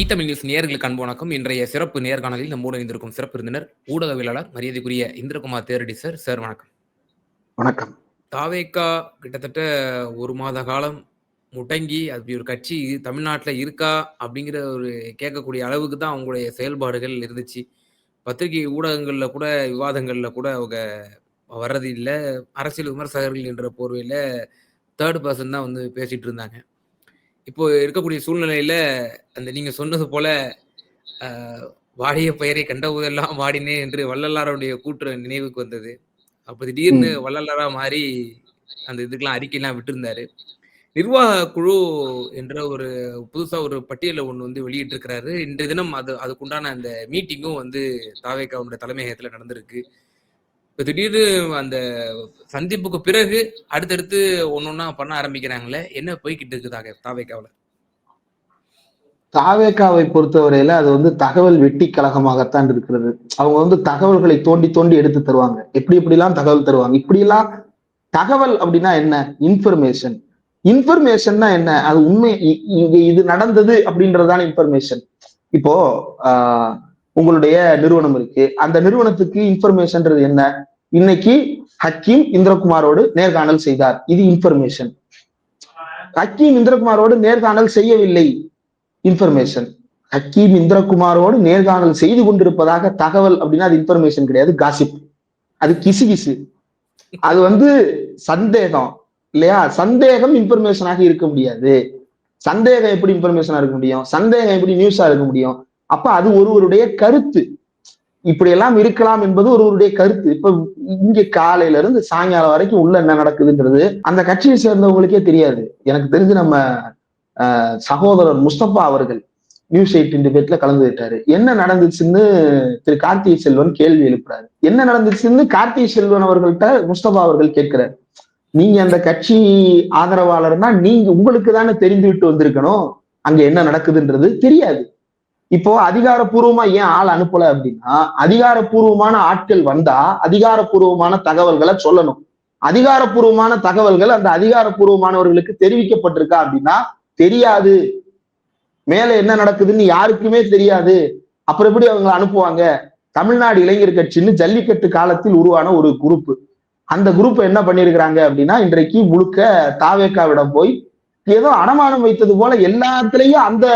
ஈ Tamil news நேயர்களுக்கு அன்பு வணக்கம். இன்றைய சிறப்பு நேர்காணலில் நம்மோடு இணைந்திருக்கும் சிறப்பு விருந்தினர் ஊடகவியலாளர் மரியாதைக்குரிய இந்திரகுமார் தேரடி சார். சார் வணக்கம். வணக்கம். தாவேக்கா கிட்டத்தட்ட ஒரு மாத காலம் முடங்கி அப்படி ஒரு கட்சி தமிழ்நாட்டில் இருக்கா அப்படிங்கிற ஒரு கேட்கக்கூடிய அளவுக்கு தான் அவங்களுடைய செயல்பாடுகள் இருந்துச்சு. பத்திரிகை ஊடகங்களில் கூட விவாதங்களில் கூட அவங்க வர்றது இல்லை அரசியல் விமர்சகர்கள் என்ற போர்வையில் தேர்ட் பர்சன் தான் வந்து பேசிட்டு இருந்தாங்க. இப்போ இருக்கக்கூடிய சூழ்நிலையில அந்த நீங்க சொன்னது போல ஆஹ், வாடிய பெயரை கண்ட போதெல்லாம் வாடினே என்று வள்ளலாருடைய கூற்று நினைவுக்கு வந்தது. அப்ப திடீர்னு. வள்ளலாரா மாறி அந்த இதுக்கெல்லாம் அறிக்கையெல்லாம் விட்டிருந்தாரு. நிர்வாக குழு என்ற ஒரு புதுசா ஒரு பட்டியலை ஒண்ணு வந்து வெளியிட்டிருக்கிறாரு. இன்றைய தினம் அது அதுக்குண்டான அந்த மீட்டிங்கும் வந்து தாவேக்காவுடைய தலைமையகத்துல நடந்திருக்கு. இப்ப திடீர்னு அந்த சந்திப்புக்கு பிறகு அடுத்தடுத்து ஒன்னொன்னா பண்ண ஆரம்பிக்கிறாங்களே என்ன போய்கிட்டு இருக்குதாக தாவே தாவேக்காவை பொறுத்தவரையில அது வந்து தகவல் வெட்டி கழகமாகத்தான் இருக்கிறது. அவங்க வந்து தகவல்களை தோண்டி தோண்டி எடுத்து தருவாங்க. எப்படி எப்படிலாம் தகவல் தருவாங்க? இப்படிலாம் தகவல் அப்படின்னா என்ன? இன்ஃபர்மேஷன். இன்ஃபர்மேஷன்னா என்ன? அது உண்மை இங்க இது நடந்தது அப்படின்றதான இன்ஃபர்மேஷன். இப்போ ஆஹ், உங்களுடைய நிறுவனம் இருக்கு. அந்த நிறுவனத்துக்கு இன்ஃபர்மேஷன்ன்றது என்ன? இன்னைக்கு ஹக்கீம் இந்திரகுமாரோடு நேர்காணல் செய்தார். இது இன்ஃபர்மேஷன் ஹக்கீம் இந்திரகுமாரோடு நேர்காணல் செய்யவில்லை. இன்ஃபர்மேஷன் ஹக்கீம் இந்திரகுமாரோடு நேர்காணல் செய்து கொண்டிருப்பதாக தகவல் அப்படின்னா அது இன்ஃபர்மேஷன் கிடையாது காசிப் அது கிசு கிசு அது வந்து சந்தேகம். இல்லையா? சந்தேகம் இன்ஃபர்மேஷனாக இருக்க முடியாது. சந்தேகம் எப்படி இன்ஃபர்மேஷனா இருக்க முடியும்? சந்தேகம் எப்படி நியூஸா இருக்க முடியும்? அப்ப அது ஒருவருடைய கருத்து. இப்படியெல்லாம் இருக்கலாம் என்பது ஒருவருடைய கருத்து. இப்ப இங்க காலையில இருந்து சாயங்காலம் வரைக்கும் உள்ள என்ன நடக்குதுன்றது அந்த கட்சியை சேர்ந்தவங்களுக்கே தெரியாது. எனக்கு தெரிஞ்சு நம்ம அஹ், சகோதரர் முஸ்தபா அவர்கள் நியூஸ் எயிட்டின் டிபேட்ல கலந்துகிட்டாரு. என்ன நடந்துச்சுன்னு திரு கார்த்திகை செல்வன் கேள்வி எழுப்புறாரு. என்ன நடந்துச்சுன்னு கார்த்திகை செல்வன் அவர்கள்ட்ட முஸ்தபா அவர்கள் கேட்கிறார். நீங்க அந்த கட்சி ஆதரவாளர்னா நீங்க உங்களுக்கு தானே தெரிந்துவிட்டு வந்திருக்கணும். அங்க என்ன நடக்குதுன்றது தெரியாது. இப்போ அதிகாரப்பூர்வமா ஏன் ஆள் அனுப்பல அப்படின்னா அதிகாரப்பூர்வமான ஆட்கள் வந்தா அதிகாரப்பூர்வமான தகவல்களை சொல்லணும். அதிகாரப்பூர்வமான தகவல்கள் அந்த அதிகாரப்பூர்வமானவர்களுக்கு தெரிவிக்கப்பட்டிருக்கா அப்படின்னா தெரியாது. மேல என்ன நடக்குதுன்னு யாருக்குமே தெரியாது. அப்புறம் எப்படி அவங்களை அனுப்புவாங்க? தமிழ்நாடு இளைஞர் கட்சின்னு ஜல்லிக்கட்டு காலத்தில் உருவான ஒரு குரூப் அந்த குரூப் என்ன பண்ணிருக்கிறாங்க அப்படின்னா இன்றைக்கு முழுக்க தாவேக்காவிடம் போய் ஏதோ அடமானம் வைத்தது போல எல்லாத்துலயும் அந்த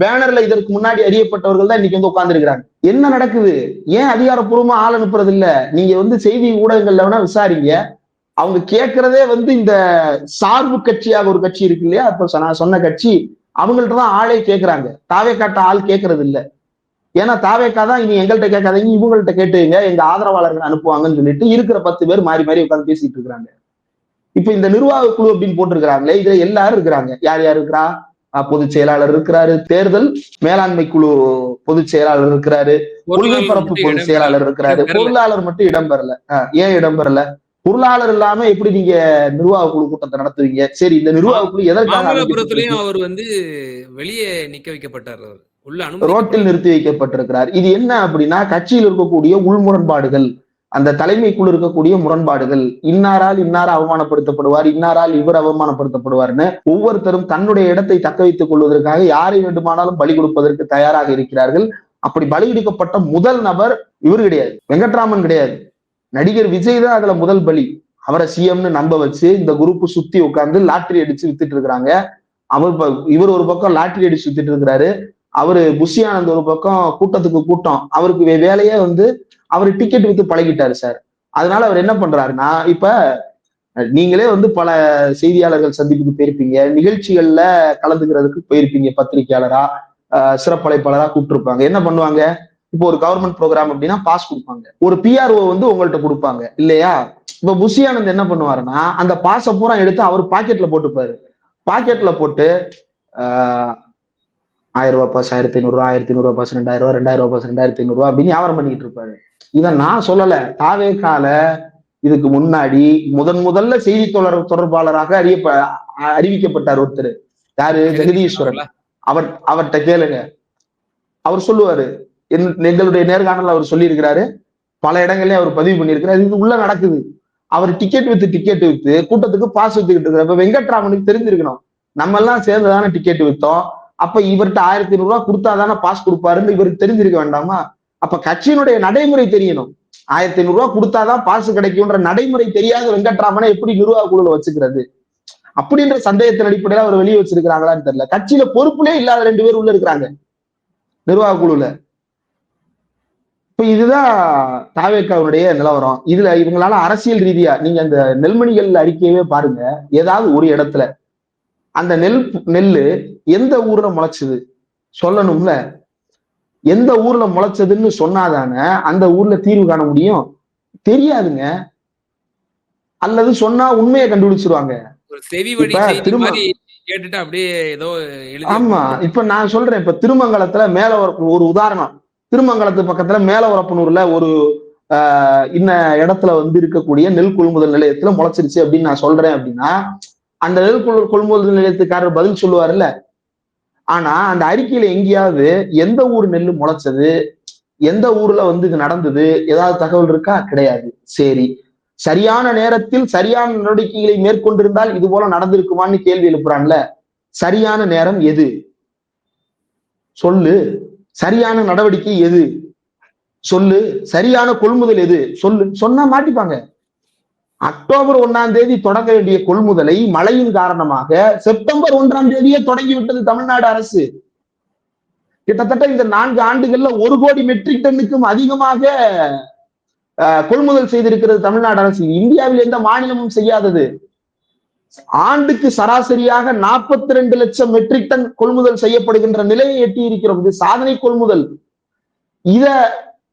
பேனர்ல இதற்கு முன்னாடி அறியப்பட்டவர்கள் தான் இன்னைக்கு வந்து உட்கார்ந்துருக்கிறாங்க. என்ன நடக்குது? ஏன் அதிகாரப்பூர்வமா ஆள் அனுப்புறது இல்ல நீங்க வந்து செய்தி ஊடகங்கள்ல வேணா விசாரிங்க. அவங்க கேட்கறதே வந்து இந்த சார்பு கட்சியாக ஒரு கட்சி இருக்கு இல்லையா? இப்ப நான் சொன்ன கட்சி அவங்கள்ட்ட தான் ஆளே கேட்கறாங்க தாவே காட்ட ஆள் கேட்கறது இல்ல ஏன்னா தாவேக்கா தான் இனி எங்கள்கிட்ட கேட்காதீங்க இவங்கள்ட்ட கேட்டுங்க எங்க ஆதரவாளர்கள் அனுப்புவாங்கன்னு சொல்லிட்டு இருக்கிற பத்து பேர் மாறி மாறி உட்காந்து பேசிட்டு இருக்கிறாங்க. இப்ப இந்த நிர்வாக குழு அப்படின்னு போட்டிருக்கிறாங்களே இதுல எல்லாரும் இருக்கிறாங்க. யார் யார் இருக்கிறா? பொதுச் செயலாளர் இருக்கிறாரு. தேர்தல் மேலாண்மை குழு பொதுச் செயலாளர் இருக்கிறாரு. கொள்கை பரப்பு பொதுச் செயலாளர் இருக்கிறாரு. பொருளாளர் மட்டும் இடம்பெறல ஏன் இடம்பெறல பொருளாளர் இல்லாம எப்படி நீங்க நிர்வாக குழு கூட்டத்தை நடத்துவீங்க? சரி இந்த நிர்வாக குழு எதற்காக? அவர் வந்து வெளியே நிக்க வைக்கப்பட்டார் ரோட்டில் நிறுத்தி வைக்கப்பட்டிருக்கிறார். இது என்ன அப்படின்னா கட்சியில் இருக்கக்கூடிய உள்முரண்பாடுகள். அந்த தலைமைக்குள் இருக்கக்கூடிய முரண்பாடுகள் இன்னாரால் இன்னார் அவமானப்படுத்தப்படுவார் இன்னாரால் இவர் அவமானப்படுத்தப்படுவார்னு ஒவ்வொருத்தரும் தன்னுடைய இடத்தை தக்க வைத்துக் கொள்வதற்காக யாரை வேண்டுமானாலும் பலி கொடுப்பதற்கு தயாராக இருக்கிறார்கள். அப்படி பலியிடுக்கப்பட்ட முதல் நபர் இவர் கிடையாது. வெங்கட்ராமன் கிடையாது. நடிகர் விஜய் தான் அதுல முதல் பலி. அவரை சிஎம்னு நம்ப வச்சு இந்த குரூப் சுத்தி உட்கார்ந்து லாட்டரி அடிச்சு வித்துட்டு இருக்கிறாங்க. அவர் இவர் ஒரு பக்கம் லாட்டரி அடிச்சு வித்துட்டு இருக்கிறாரு. அவரு புஷியானந்த் ஒரு பக்கம் கூட்டத்துக்கு கூட்டம். அவருக்கு வேலையே வந்து அவர் டிக்கெட் வித்து பழகிட்டாரு சார் அதனால அவர் என்ன பண்றாருன்னா இப்ப நீங்களே வந்து பல செய்தியாளர்கள் சந்திப்புக்கு போயிருப்பீங்க. நிகழ்ச்சிகள்ல கலந்துக்கிறதுக்கு போயிருப்பீங்க பத்திரிகையாளரா சிறப்பழைப்பாளரா கூப்பிட்டுருப்பாங்க. என்ன பண்ணுவாங்க? இப்போ ஒரு கவர்மெண்ட் ப்ரோக்ராம் அப்படின்னா பாஸ் கொடுப்பாங்க. ஒரு பிஆர்ஓ வந்து உங்கள்கிட்ட கொடுப்பாங்க. இல்லையா? இப்ப புஷியானந்த் என்ன பண்ணுவாருன்னா அந்த பாஸை பூரா எடுத்து அவர் பாக்கெட்ல போட்டுப்பாரு. பாக்கெட்ல போட்டு ஆயிரம் ரூபாய் பாஸ் ஆயிரத்தி ஐநூறுரூவா ஆயிரத்தி ஐநூறுரூவா பாஸ் ரெண்டாயிரம் ரூபாய் ரெண்டாயிரம் ரூபாய் பாஸ் ரெண்டாயிரத்தி ஐநூறுரூவா அப்படின்னு வியாபாரம் பண்ணிட்டு இருப்பாரு. இதை நான் சொல்லல. தாவே கால இதுக்கு முன்னாடி முதன் முதல்ல செய்தி தொடர் தொடர்பாளராக அறியப்ப அ- அறிவிக்கப்பட்டார் ஒருத்தர். யாரு? ஜெகதீஸ்வரன். அவர் அவர்கிட்ட கேளுங்க. அவர் சொல்லுவாரு. எங்களுடைய நேர்காணல் அவர் சொல்லியிருக்கிறாரு. பல இடங்கள்லயும் அவர் பதிவு பண்ணியிருக்கிறாரு. இது உள்ள நடக்குது. அவர் டிக்கெட் வித்து டிக்கெட் வித்து கூட்டத்துக்கு பாஸ் வித்துக்கிட்டு இருக்கிற இப்ப வெங்கட்ராமனுக்கு தெரிஞ்சிருக்கணும். நம்ம எல்லாம் சேர்ந்துதானே டிக்கெட் வித்தோம். அப்ப இவர்கிட்ட ஆயிரத்தி ஐநூறு ரூபாய் கொடுத்தாதானே பாஸ் கொடுப்பாருன்னு இவருக்கு தெரிஞ்சிருக்க வேண்டாமா? அப்ப கட்சியினுடைய நடைமுறை தெரியணும். ஆயிரத்தி ஐநூறு ரூபாய் கொடுத்தாதான் பாசு கிடைக்கும்ன்ற நடைமுறை தெரியாத வெங்கட்ராமனை எப்படி நிர்வாக குழுல வச்சுக்கிறது? அப்படின்ற சந்தேகத்தின் அடிப்படையில அவர் வெளியே வச்சிருக்கிறாங்களான்னு தெரியல. கட்சியில பொறுப்புலே இல்லாத ரெண்டு பேர் உள்ள இருக்கிறாங்க. நிர்வாக குழுல. இப்ப இதுதான் தாவேக்காவுடைய நிலவரம். இதுல இவங்களால அரசியல் ரீதியா நீங்க அந்த நெல்மணிகள் அறிக்கையவே பாருங்க. ஏதாவது ஒரு இடத்துல அந்த நெல் நெல்லு எந்த ஊர்ல முளைச்சுது? சொல்லணும்ல. எந்த ஊர்ல முளைச்சதுன்னு சொன்னாதானே அந்த ஊர்ல தீர்வு காண முடியும்? தெரியாதுங்க. அல்லது சொன்னா உண்மையை கண்டுபிடிச்சிருவாங்க. ஆமா. இப்ப நான் சொல்றேன் இப்ப திருமங்கலத்துல மேல ஒரு- உதாரணம். திருமங்கலத்து பக்கத்துல மேல உரப்பனூர்ல ஒரு ஆஹ், இன்ன இடத்துல வந்து இருக்கக்கூடிய நெல் கொள்முதல் நிலையத்துல முளைச்சிருச்சு அப்படின்னு நான் சொல்றேன் அப்படின்னா அந்த நெல் கொள் கொள்முதல் நிலையத்துக்காரர் பதில் சொல்லுவாருல்ல ஆனா அந்த அறிக்கையில எங்கேயாவது எந்த ஊர் நெல் முளைச்சது? எந்த ஊர்ல வந்து இது நடந்தது? ஏதாவது தகவல் இருக்கா? கிடையாது. சரி. சரியான நேரத்தில் சரியான நடவடிக்கைகளை மேற்கொண்டிருந்தால் இது போல நடந்திருக்குமான்னு கேள்வி எழுப்புறான்ல. சரியான நேரம் எது? சொல்லு. சரியான நடவடிக்கை எது? சொல்லு. சரியான கொள்முதல் எது? சொல்லு. சொன்னா மாட்டிப்பாங்க. அக்டோபர் ஒன்றாம் தேதி தொடங்க வேண்டிய கொள்முதலை மழையின் காரணமாக செப்டம்பர் ஒன்றாம் தேதியே தொடங்கி விட்டது தமிழ்நாடு அரசு. கிட்டத்தட்ட இந்த நான்கு ஆண்டுகள்ல ஒரு கோடி மெட்ரிக் டன்னுக்கும் அதிகமாக கொள்முதல் செய்திருக்கிறது தமிழ்நாடு அரசு. இந்தியாவில் எந்த மாநிலமும் செய்யாதது. ஆண்டுக்கு சராசரியாக நாற்பத்தி ரெண்டு லட்சம் மெட்ரிக் டன் கொள்முதல் செய்யப்படுகின்ற நிலையை எட்டி இருக்கிறோம் இது சாதனை கொள்முதல். இத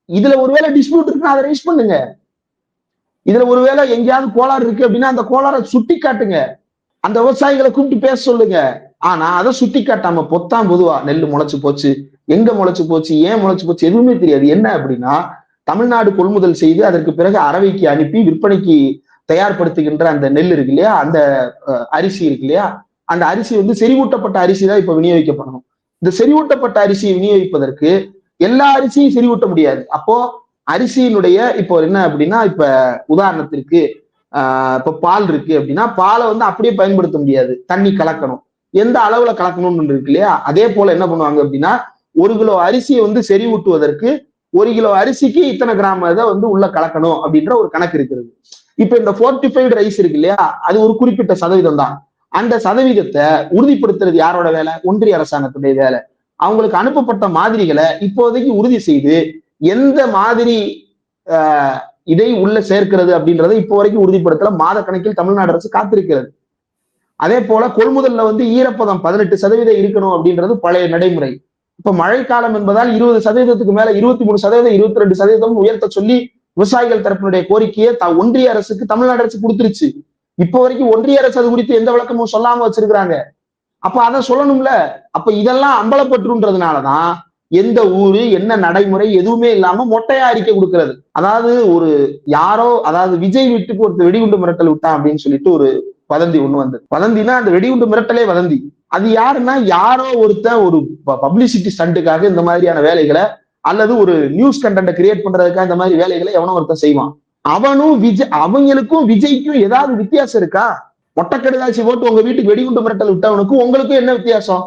இதுல ஒருவேளை டிஸ்பியூட் இருக்குன்னா அதை ரைஸ் பண்ணுங்க. இதுல ஒருவேளை எங்கேயாவது கோளாறு இருக்கு அப்படின்னா அந்த கோளாறை சுட்டி காட்டுங்க. அந்த விவசாயிகளை கூப்பிட்டு பேச சொல்லுங்க. ஆனா அதை சுட்டி காட்டாம பொத்தாம் பொதுவா நெல் முளைச்சு போச்சு. எங்க முளைச்சு போச்சு? ஏன் முளைச்சு போச்சு? எதுவுமே தெரியாது. என்ன அப்படின்னா தமிழ்நாடு கொள்முதல் செய்து அதற்கு பிறகு அரவைக்கு அனுப்பி விற்பனைக்கு தயார்படுத்துகின்ற அந்த நெல் இருக்கு இல்லையா? அந்த அரிசி இருக்கு இல்லையா? அந்த அரிசி வந்து செறிவூட்டப்பட்ட அரிசி தான் இப்ப விநியோகிக்கப்படணும். இந்த செறிவூட்டப்பட்ட அரிசியை விநியோகிப்பதற்கு எல்லா அரிசியும் செறிவூட்ட முடியாது. அப்போ அரிசியினுடைய இப்போ என்ன அப்படின்னா இப்ப உதாரணத்திற்கு ஆஹ் இப்ப பால் இருக்கு அப்படின்னா பாலை வந்து அப்படியே பயன்படுத்த முடியாது. தண்ணி கலக்கணும். எந்த அளவுல கலக்கணும்னு இருக்கு இல்லையா? அதே போல என்ன பண்ணுவாங்க அப்படின்னா ஒரு கிலோ அரிசியை வந்து செறிவூட்டுவதற்கு ஒரு கிலோ அரிசிக்கு இத்தனை கிராம் இதை வந்து உள்ள கலக்கணும் அப்படின்ற ஒரு கணக்கு இருக்கிறது. இப்ப இந்த ஃபோர்டிஃபைடு ரைஸ் இருக்கு இல்லையா? அது ஒரு குறிப்பிட்ட சதவீதம் தான். அந்த சதவீதத்தை உறுதிப்படுத்துறது யாரோட வேலை? ஒன்றிய அரசாங்கத்துடைய வேலை. அவங்களுக்கு அனுப்பப்பட்ட மாதிரிகளை இப்போதைக்கு உறுதி செய்து எந்த மாதிரி ஆஹ், இதை உள்ள சேர்க்கிறது அப்படின்றத இப்போ வரைக்கும் உறுதிப்படுத்தல. மாத கணக்கில் தமிழ்நாடு அரசு காத்திருக்கிறது. அதே போல கொள்முதல்ல வந்து ஈரப்பதம் பதினெட்டு சதவீதம் இருக்கணும் அப்படின்றது பழைய நடைமுறை. இப்ப மழைக்காலம் என்பதால் இருபது சதவீதத்துக்கு மேல இருபத்தி மூணு சதவீதம் இருபத்தி ரெண்டு சதவீதம் உயர்த்த சொல்லி விவசாயிகள் தரப்பினுடைய கோரிக்கையை த- ஒன்றிய அரசுக்கு தமிழ்நாடு அரசு கொடுத்துருச்சு. இப்போ வரைக்கும் ஒன்றிய அரசு அது குறித்து எந்த விளக்கமும் சொல்லாம வச்சிருக்கிறாங்க. அப்ப அதை சொல்லணும்ல. அப்ப இதெல்லாம் அம்பலப்பட்டுன்றதுனாலதான் எந்த ஊரு என்ன நடைமுறை எதுவுமே இல்லாம மொட்டையா அறிக்கை கொடுக்கறது. அதாவது ஒரு யாரோ அதாவது விஜய் வீட்டுக்கு ஒருத்தர் வெடிகுண்டு மிரட்டல் விட்டான் அப்படின்னு சொல்லிட்டு ஒரு வதந்தி ஒண்ணு வந்தது. வதந்தினா அந்த வெடிகுண்டு மிரட்டலே வதந்தி. அது யாருன்னா யாரோ ஒருத்தன் ஒரு பப்ளிசிட்டி ஸ்டண்ட்டுக்காக இந்த மாதிரியான வேலைகளை அல்லது ஒரு நியூஸ் கண்டென்ட் கிரியேட் பண்றதுக்காக இந்த மாதிரி வேலைகளை எவனோ ஒருத்தன் செய்வான். அவனும் விஜய் அவங்களுக்கும் விஜய்க்கும் ஏதாவது வித்தியாசம் இருக்கா? மொட்டைக்கடுதாச்சி போட்டு உங்க வீட்டுக்கு வெடிகுண்டு மிரட்டல் விட்டவனுக்கும் உங்களுக்கும் என்ன வித்தியாசம்?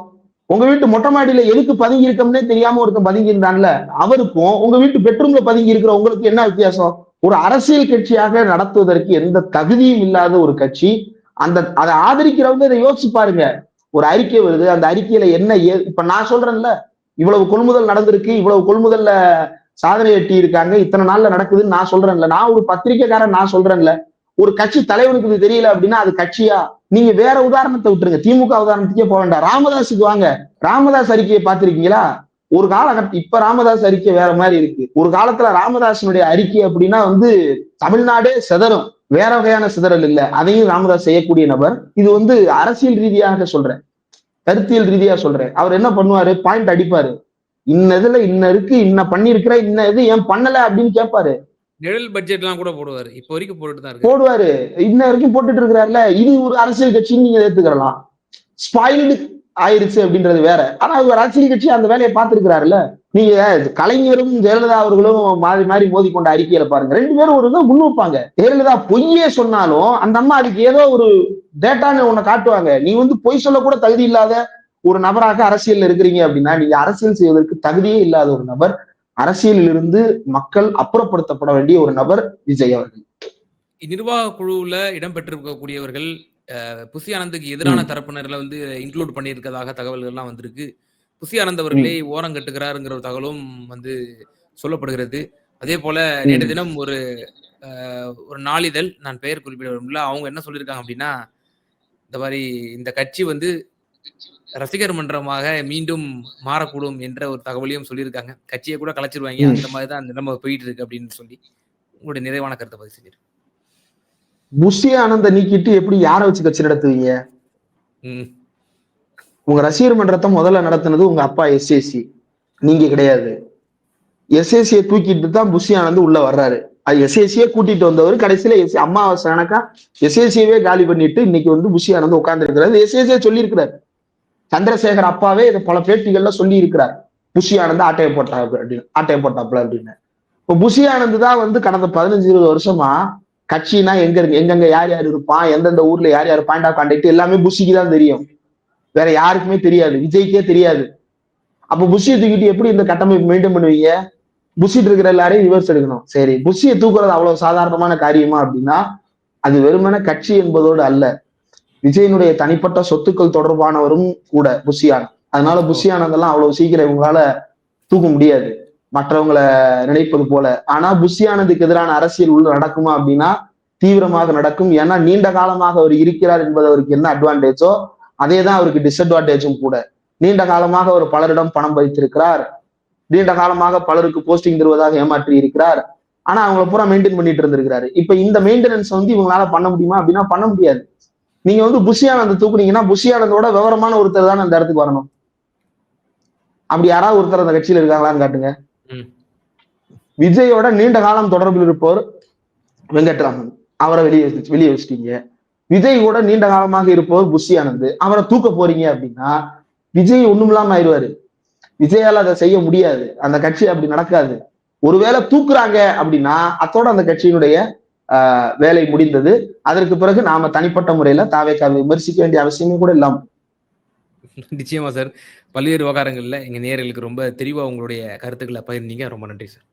உங்க வீட்டு மொட்டை மாடியில எதுக்கு பதுங்கி இருக்கோம்னே தெரியாம ஒருத்தன் பதுங்கி இருந்தான்ல? அவருக்கும் உங்க வீட்டு பெட்ரூம்ல பதுங்கி இருக்கிற உங்களுக்கு என்ன வித்தியாசம்? ஒரு அரசியல் கட்சியாக நடத்துவதற்கு எந்த தகுதியும் இல்லாத ஒரு கட்சி அந்த அதை ஆதரிக்கிறவங்க இதை யோசிச்சு பாருங்க. ஒரு அறிக்கை வருது அந்த அறிக்கையில என்ன ஏ இப்ப நான் சொல்றேன்ல இவ்வளவு கொள்முதல் நடந்திருக்கு இவ்வளவு கொள்முதல்ல சாதனை எட்டி இருக்காங்க இத்தனை நாள்ல நடக்குதுன்னு நான் சொல்றேன்ல. நான் ஒரு பத்திரிக்கைக்காரன் நான் சொல்றேன்ல. ஒரு கட்சி தலைவனுக்கு இது தெரியல அப்படின்னா அது கட்சியா? நீங்க வேற உதாரணத்தை விட்டுருங்க. திமுக உதாரணத்துக்கே போக வேண்டாம் ராமதாஸுக்கு வாங்க. ராமதாஸ் அறிக்கையை பார்த்திருக்கீங்களா? ஒரு காலகட்டம் இப்ப ராமதாஸ் அறிக்கை வேற மாதிரி இருக்கு. ஒரு காலத்துல ராமதாசனுடைய அறிக்கை அப்படின்னா வந்து தமிழ்நாடே சிதறும். வேற வகையான சிதறல் இல்ல. அதையும் ராமதாஸ் செய்யக்கூடிய நபர். இது வந்து அரசியல் ரீதியாக சொல்றேன். கருத்தியல் ரீதியா சொல்றேன். அவர் என்ன பண்ணுவாரு? பாயிண்ட் அடிப்பாரு. இன்ன இதுல இன்ன இருக்கு இன்ன பண்ணிருக்கிற இன்ன இது ஏன் பண்ணல அப்படின்னு கேட்பாரு. நிழல் பட்ஜெட்லாம் கூட போடுவாரு. இப்போ வரைக்கும் போட்டுட்டு தான் இருக்கு போடுவாரு. இன்ன வரைக்கும் போட்டுட்டு இருக்கிறாருல இது ஒரு அரசியல் கட்சின்னு நீங்க ஏத்துக்கலாம் ஸ்பாயில்டு ஆயிருச்சு அப்படின்றது வேற. ஆனா ஒரு அரசியல் கட்சி அந்த வேலையை பார்த்திருக்கிறாருல்ல. நீங்க கலைஞரும் ஜெயலலிதா அவர்களும் மாறி மாறி மோதி கொண்ட அறிக்கையில பாருங்க. ரெண்டு பேரும் ஒரு இதை முன் வைப்பாங்க ஜெயலலிதா பொய்யே சொன்னாலும் அந்த அம்மா அதுக்கு ஏதோ ஒரு டேட்டான்னு உன்னை காட்டுவாங்க. நீ வந்து பொய் சொல்ல கூட தகுதி இல்லாத ஒரு நபராக அரசியல் இருக்கிறீங்க அப்படின்னா நீங்க அரசியல் செய்வதற்கு தகுதியே இல்லாத ஒரு நபர் அரசியலில் இருந்து மக்கள் அப்புறப்படுத்தப்பட வேண்டிய ஒரு நபர் விஜய் அவர்கள். நிர்வாக குழுவுல இடம்பெற்றிருக்கக்கூடியவர்கள் புசி ஆனந்துக்கு எதிரான தரப்பினர்ல வந்து இன்க்ளூட் பண்ணியிருக்கதாக தகவல்கள் எல்லாம் வந்திருக்கு. புசி ஆனந்த் அவர்களே ஓரம் கட்டுகிறாருங்கிற ஒரு தகவலும் வந்து சொல்லப்படுகிறது. அதே போல நேற்று தினம் ஒரு ஒரு நாளிதழ் நான் பெயர் குறிப்பிட விரும்பல. அவங்க என்ன சொல்லியிருக்காங்க அப்படின்னா இந்த மாதிரி இந்த கட்சி வந்து ரசிகர் மன்றமாக மீண்டும் மாறக்கூடும் என்ற ஒரு தகவலையும் சொல்லியிருக்காங்க. கட்சியை கூட கலைச்சிருவாங்க. அந்த மாதிரி தான் நிலைமை போயிட்டு இருக்கு அப்படின்னு சொல்லி உங்களுடைய நிறைவான கருத்தை பதிவு செஞ்சிருக்கேன் புஷி ஆனந்த நீக்கிட்டு எப்படி யாரை வச்சு கட்சி நடத்துவீங்க? உங்க ரசிகர் மன்றத்தை முதல்ல நடத்துனது உங்க அப்பா எஸ்ஏசி நீங்க கிடையாது. எஸ்ஏசியை தூக்கிட்டு தான் புஷி ஆனந்த் உள்ள வர்றாரு. அது எஸ்ஏசியே கூட்டிட்டு வந்தவர் கடைசியில எஸ் அம்மாவாசை கணக்கா எஸ்ஏசியவே காலி பண்ணிட்டு இன்னைக்கு வந்து புஷி ஆனந்த் உட்கார்ந்து இருக்கிறாரு எஸ்ஏசியே சொல்லியிருக்கிறார். சந்திரசேகர் அப்பாவே இதை பல பேட்டிகள்ல சொல்லி இருக்கிறார் புஷி ஆனந்த் ஆட்டையை போட்டா அப்படின்னு. ஆட்டையை போட்டாப்ல அப்படின்னு. இப்போ புஷி ஆனந்த் தான் வந்து கடந்த பதினஞ்சு இருபது வருஷமா கட்சினா எங்க இருக்கு? எங்கெங்க யார் யார் இருப்பான் எந்தெந்த ஊர்ல யார் யார் பாயிண்ட் ஆஃப் கான்டாக்ட்? எல்லாமே புஷிக்கு தான் தெரியும். வேற யாருக்குமே தெரியாது. விஜய்க்கே தெரியாது. அப்ப புஷியை தூக்கிட்டு எப்படி இந்த கட்டமைப்பு மெயின்டைன் பண்ணுவீங்க? புஷிட்டு இருக்கிற எல்லாரையும் ரிவர்ஸ் எடுக்கணும். சரி புஷியை தூக்குறது அவ்வளவு சாதாரணமான காரியமா அப்படின்னா அது வெறுமனே கட்சி என்பதோடு அல்ல. விஜயனுடைய தனிப்பட்ட சொத்துக்கள் தொடர்பானவரும் கூட புஷியானந்த் அதனால புஷியானந்தெல்லாம் அவ்வளவு சீக்கிரம் இவங்களால தூக்க முடியாது. மற்றவங்களை நினைப்பது போல. ஆனா புஷியானந்துக்கு எதிரான அரசியல் உள்ள நடக்குமா அப்படின்னா தீவிரமாக நடக்கும். ஏன்னா நீண்ட காலமாக அவர் இருக்கிறார் என்பது அவருக்கு என்ன அட்வான்டேஜோ அதே தான் அவருக்கு டிஸ்அட்வான்டேஜும் கூட. நீண்ட காலமாக அவர் பலரிடம் பணம் வைத்திருக்கிறார். நீண்ட காலமாக பலருக்கு போஸ்டிங் தருவதாக ஏமாற்றி இருக்கிறார். ஆனா அவங்கள பூரா மெயின்டைன் பண்ணிட்டு இருந்திருக்கிறாரு. இப்ப இந்த மெயின்டெனன்ஸ் வந்து இவங்களால பண்ண முடியுமா அப்படின்னா பண்ண முடியாது. நீங்க வந்து புஷியானந்த தூக்குனீங்கன்னா புஷியானந்தோட விவரமான ஒருத்தர் தான் அந்த இடத்துக்கு வரணும். அப்படி யாராவது ஒருத்தர் அந்த கட்சியில இருக்காங்களான்னு காட்டுங்க. விஜயோட நீண்ட காலம் தொடர்பில் இருப்பவர் வெங்கட்ராமன். அவரை வெளியே வெளியே வச்சிட்டீங்க. விஜய் கூட நீண்ட காலமாக இருப்பவர் புஷி ஆனந்த் அவரை தூக்க போறீங்க அப்படின்னா விஜய் ஒண்ணும் இல்லாம ஆயிடுவாரு. விஜயால அதை செய்ய முடியாது. அந்த கட்சி அப்படி நடக்காது. ஒருவேளை தூக்குறாங்க அப்படின்னா அத்தோட அந்த கட்சியினுடைய வேலை முடிந்தது. அதற்கு பிறகு நாம தனிப்பட்ட முறையில தாவேக்காவை விமர்சிக்க வேண்டிய அவசியமே கூட இல்லாம. நிச்சயமா சார் பல்வேறு விவகாரங்கள்ல எங்க நேயர்களுக்கு ரொம்ப தெளிவா உங்களுடைய கருத்துக்களை பகிர்ந்தீங்க. ரொம்ப நன்றி சார்